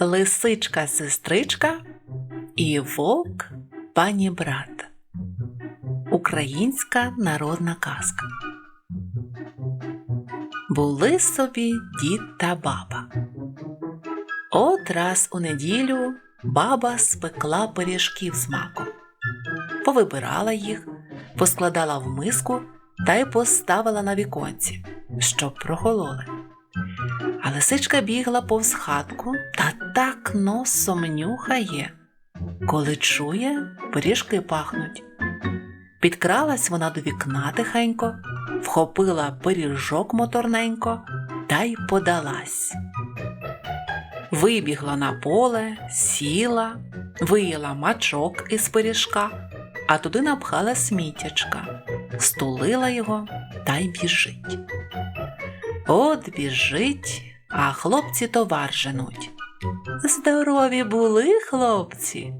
Лисичка сестричка і вовк пані брат. Українська народна казка. Були собі дід та баба. От раз у неділю баба спекла пиріжків з маком, повибирала їх, поскладала в миску та й поставила на віконці, щоб прохололи. А лисичка бігла повз хатку та так носом нюхає, коли чує, пиріжки пахнуть. Підкралась вона до вікна тихенько, вхопила пиріжок моторненько та й подалась. Вибігла на поле, сіла, виїла мачок із пиріжка, а туди напхала сміттячка, стулила його та й біжить. От біжить, а хлопці товар женуть. Здорові були хлопці.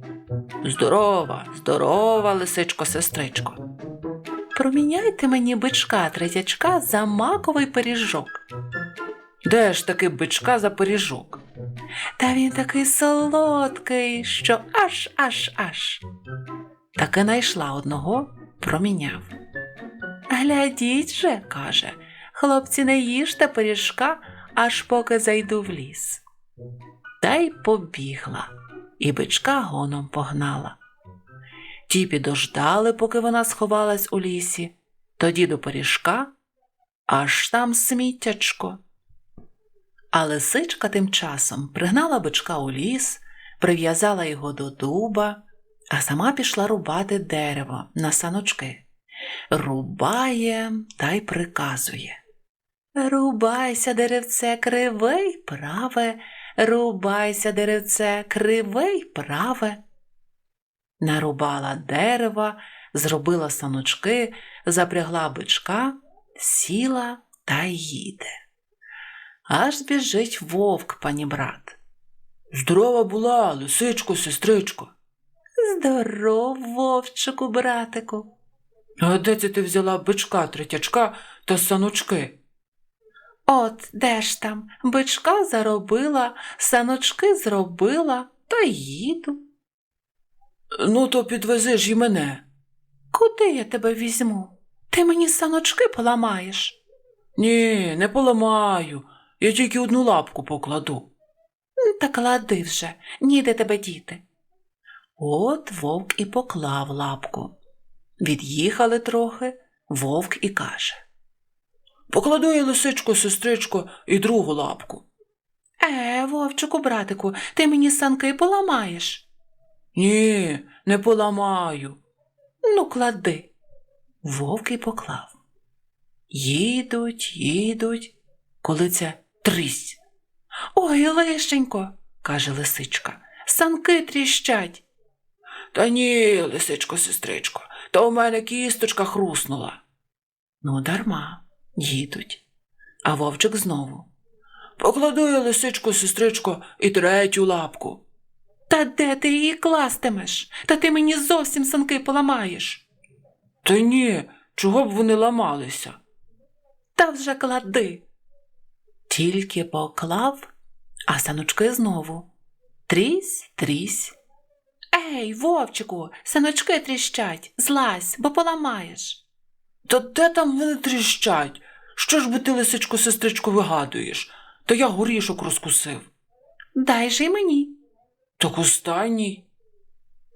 Здорова, здорова, лисичко, сестричко. Проміняйте мені бичка третячка за маковий пиріжок. Де ж таки бичка за пиріжок? Та він такий солодкий, що аж аж аж. Таки найшла одного, проміняв. Глядіть же, каже, хлопці, не їжте пиріжка, аж поки зайду в ліс. Та й побігла, і бичка гоном погнала. Ті підождали, поки вона сховалась у лісі, тоді до пиріжка, аж там сміттячко. А лисичка тим часом пригнала бичка у ліс, прив'язала його до дуба, а сама пішла рубати дерево на саночки. Рубає та й приказує. Рубайся, деревце, криве й праве, рубайся, деревце, криве й праве. Нарубала дерева, зробила саночки, запрягла бичка, сіла та їде. Аж біжить вовк, пані брат. Здорова була, лисичко, сестричко. Здоров, вовчику, братику. А де це ти взяла бичка, третячка та саночки? От де ж там, бичка заробила, саночки зробила, та їду. Ну, то підвези ж і мене. Куди я тебе візьму? Ти мені саночки поламаєш. Ні, не поламаю. Я тільки одну лапку покладу. Та клади вже, ніде тебе діти. От вовк і поклав лапку. Від'їхали трохи, вовк і каже. Покладу я лисичко, сестричко, і другу лапку. Е, вовчику, братику, ти мені санки поламаєш. Ні, не поламаю. Ну, клади. Вовк і поклав. Їдуть, їдуть, коли це трісь. Ой, лишенько, каже лисичка, санки тріщать. Та ні, лисичко, сестричко, то у мене кісточка хруснула. Ну, дарма, їдуть. А вовчик знову. Покладу я, лисичко, сестричко, і третю лапку. Та де ти її кластимеш? Та ти мені зовсім санки поламаєш. Та ні, чого б вони ламалися? Та вже клади. Тільки поклав, а саночки знову. Трісь, трісь. Ей, вовчику, саночки тріщать, злазь, бо поламаєш. Та де там вони тріщать? Що ж би ти, лисичко, сестричко, вигадуєш? Та я горішок розкусив. Дай же й мені. Так останній.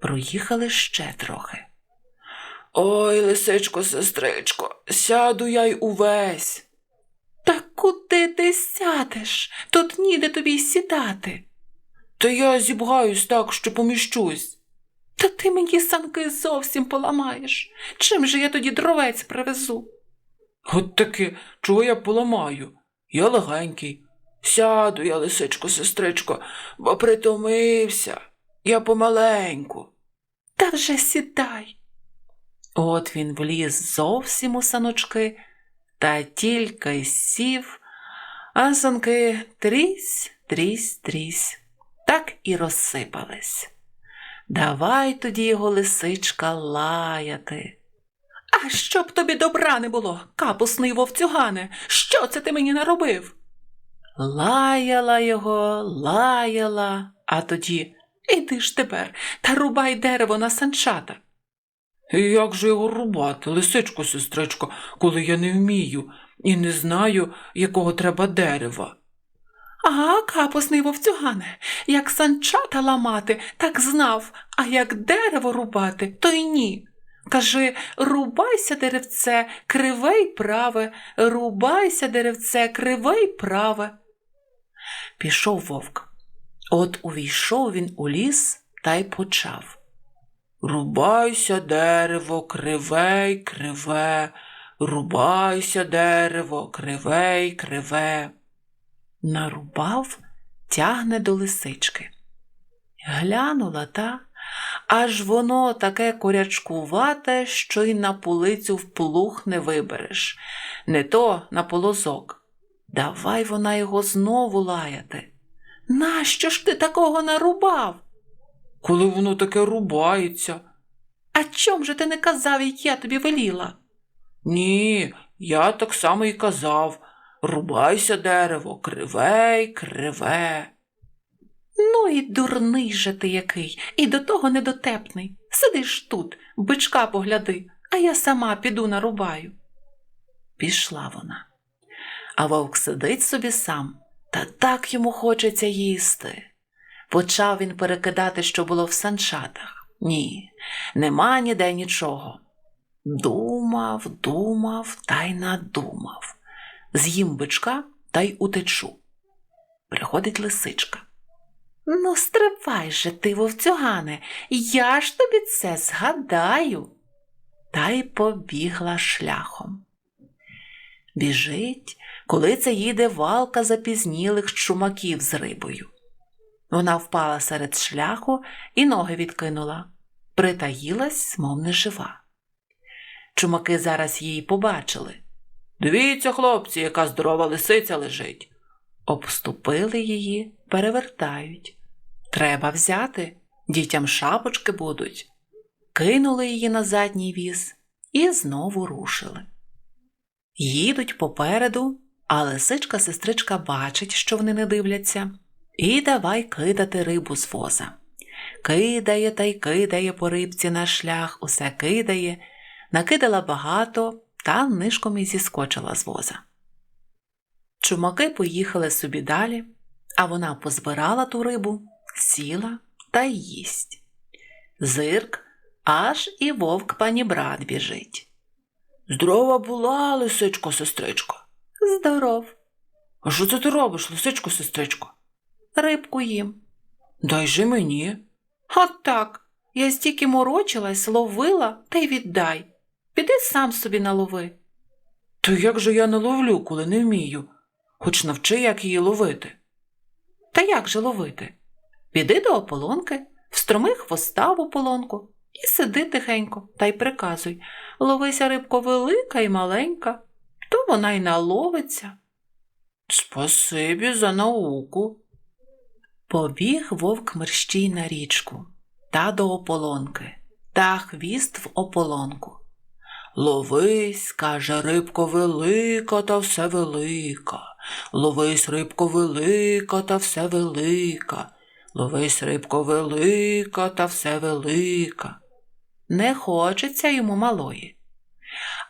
Проїхали ще трохи. Ой, лисичко, сестричко, сяду я й увесь. Та куди ти сядеш? Тут ніде тобі сідати. Та я зібгаюсь так, що поміщусь. Та ти мені санки зовсім поламаєш. Чим же я тоді дровець привезу? От таки, чого я поламаю? Я легенький. Сяду я, лисичко, сестричко, бо притомився. Я помаленьку. Та вже сідай. От він вліз зовсім у саночки, та тільки й сів, а санки трісь, трісь, трісь, так і розсипались. Давай тоді його лисичка лаяти. А щоб тобі добра не було, капусний вовцюгане, що це ти мені наробив? Лаяла його, лаяла, а тоді Іди ж тепер та рубай дерево на санчата. І як же його рубати, лисичко, сестричко, коли я не вмію і не знаю, якого треба дерева? А, капусний вовцюгане, як санчата ламати, так знав, а як дерево рубати, то й ні. Кажи, рубайся, деревце, криве й праве, рубайся, деревце, криве й праве. Пішов вовк. От увійшов він у ліс та й почав. Рубайся, дерево, криве й криве, рубайся, дерево, криве й криве. Нарубав, тягне до лисички. Глянула та, аж воно таке корячкувате, що й на полицю в плуг не вибереш, не то на полозок. Давай вона його знову лаяти. Нащо ж ти такого нарубав? Коли воно таке рубається. А чом же ти не казав, як я тобі веліла? Ні, я так само й казав. Рубайся, дерево, криве й криве. Ну і дурний же ти який, і до того недотепний. Сидиш тут, бичка погляди, а я сама піду нарубаю. Пішла вона. А вовк сидить собі сам, та так йому хочеться їсти. Почав він перекидати, що було в санчатах. Ні, нема ніде нічого. Думав, думав та й надумав. З'їм бичка та й утечу. Приходить лисичка. Ну, стривай же ти, вовцюгане, я ж тобі це згадаю. Та й побігла шляхом. Біжить, коли це їде валка запізнілих чумаків з рибою. Вона впала серед шляху і ноги відкинула, притаїлась, мов не жива. Чумаки зараз її побачили. Дивіться, хлопці, яка здорова лисиця лежить. Обступили її, перевертають. Треба взяти, дітям шапочки будуть. Кинули її на задній віз і знову рушили. Їдуть попереду, а лисичка сестричка бачить, що вони не дивляться, і давай кидати рибу з воза. Кидає та й кидає по рибці на шлях, усе кидає, накидала багато та нишком і зіскочила з воза. Чумаки поїхали собі далі, а вона позбирала ту рибу, сіла та їсть. Зирк, аж і вовк пані брат біжить. Здорова була, лисичко, сестричко. Здоров. А що це ти робиш, лисичко, сестричко? Рибку їм. Дай же мені. От так. Я стільки морочилась, ловила та й віддай. Піди сам собі налови. То як же я не ловлю, коли не вмію? Хоч навчи, як її ловити. Та як же ловити? Піди до ополонки, встроми хвоста в ополонку і сиди тихенько та й приказуй ловися рибко велика і маленька, то вона й наловиться. Спасибі за науку. Побіг вовк мерщій на річку та до ополонки, та хвіст в ополонку. Ловись, каже, рибко велика та все велика. Ловись, рибко велика та все велика. Ловись, рибко велика та все велика. Не хочеться йому малої.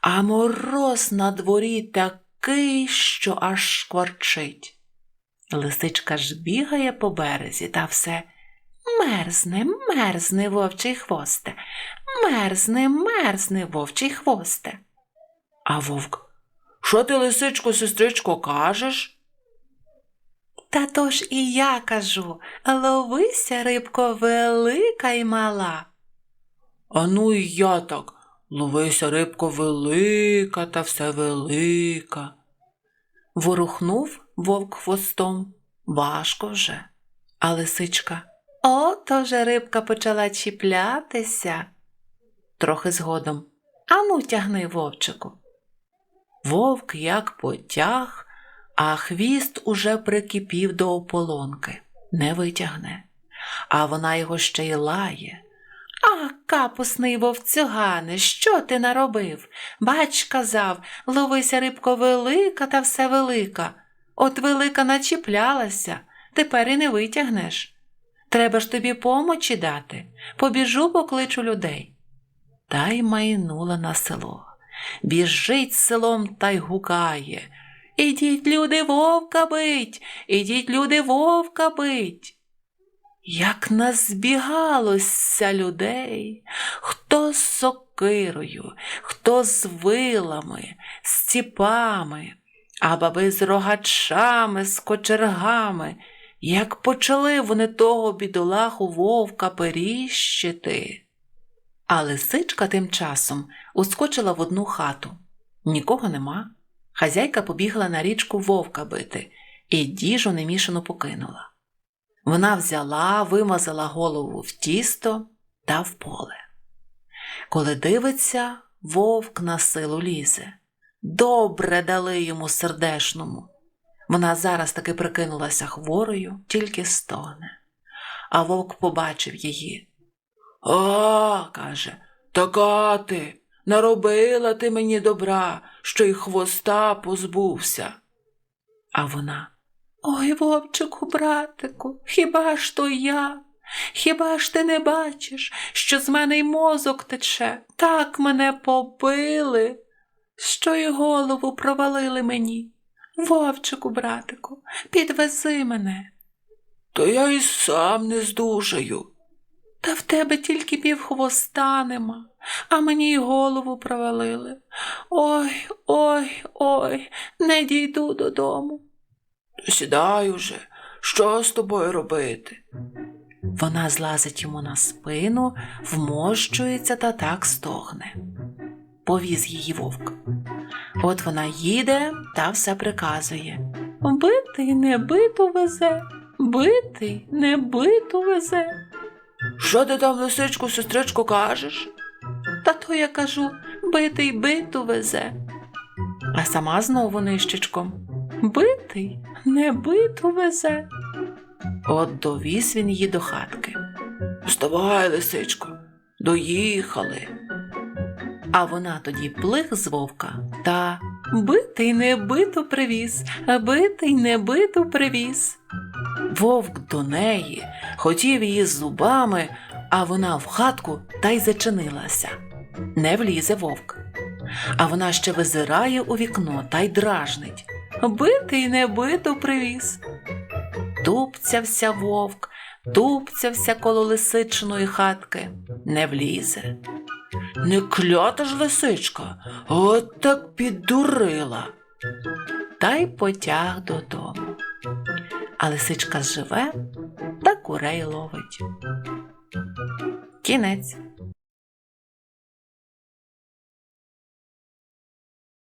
А мороз на дворі такий, що аж шкварчить. Лисичка ж бігає по березі та все мерзне, мерзне вовчий хвосте, мерзне, мерзне вовчий хвосте. А вовк, що ти, лисичко, сестричко, кажеш? Та то ж і я кажу ловися, рибко, велика й мала. А ну і я так. Ловися, рибко, велика та все велика. Ворухнув вовк хвостом. Важко вже. А лисичка. Ото вже рибка почала чіплятися. Трохи згодом. Ану, тягни вовчику. Вовк як потяг, а хвіст уже прикипів до ополонки. Не витягне. А вона його ще й лає. А, капусний вовцюгане, що ти наробив? Бач, казав, ловися рибко велика та все велика. От велика начіплялася, тепер і не витягнеш. Треба ж тобі помочі дати, побіжу покличу людей. Та й майнула на село. Біжить селом та й гукає. Ідіть, люди, вовка бить, ідіть, люди, вовка бить. Як назбігалося людей, хто з сокирою, хто з вилами, з ціпами, а баби з рогачами, з кочергами, як почали вони того бідолаху вовка періщити. А лисичка тим часом ускочила в одну хату. Нікого нема. Хазяйка побігла на річку вовка бити і діжу немішану покинула. Вона взяла, вимазала голову в тісто та в поле. Коли дивиться, вовк на силу лізе. Добре дали йому сердешному. Вона зараз таки прикинулася хворою, тільки стогне. А вовк побачив її. А, каже, така ти, наробила ти мені добра, що й хвоста позбувся. А вона Ой, вовчику, братику, хіба ж то я? Хіба ж ти не бачиш, що з мене й мозок тече, так мене побили, що й голову провалили мені. Вовчику, братику, підвези мене. То я й сам не здужаю. Та в тебе тільки півхвоста нема, а мені й голову провалили. Ой, ой, ой, не дійду додому. Сідай уже, що з тобою робити? Вона злазить йому на спину, вмощується та так стогне. Повіз її вовк. От вона їде та все приказує. Битий не биту везе, битий не биту везе. Що ти там, лисичку, сестричку, кажеш? Та то я кажу, битий биту везе. А сама знову нищечком. Битий не биту везе. От довіз він її до хатки. Вставай, лисичко, доїхали. А вона тоді плих з вовка та битий не биту привіз, битий не биту привіз. Вовк до неї хотів її зубами, а вона в хатку та й зачинилася. Не влізе вовк. А вона ще визирає у вікно та й дражнить. Битий не биту привіз. Тупцявся вовк, тупцявся коло лисичної хатки, не влізе. Не клята ж лисичка, от так піддурила. Та й потяг додому. А лисичка живе та курей ловить. Кінець.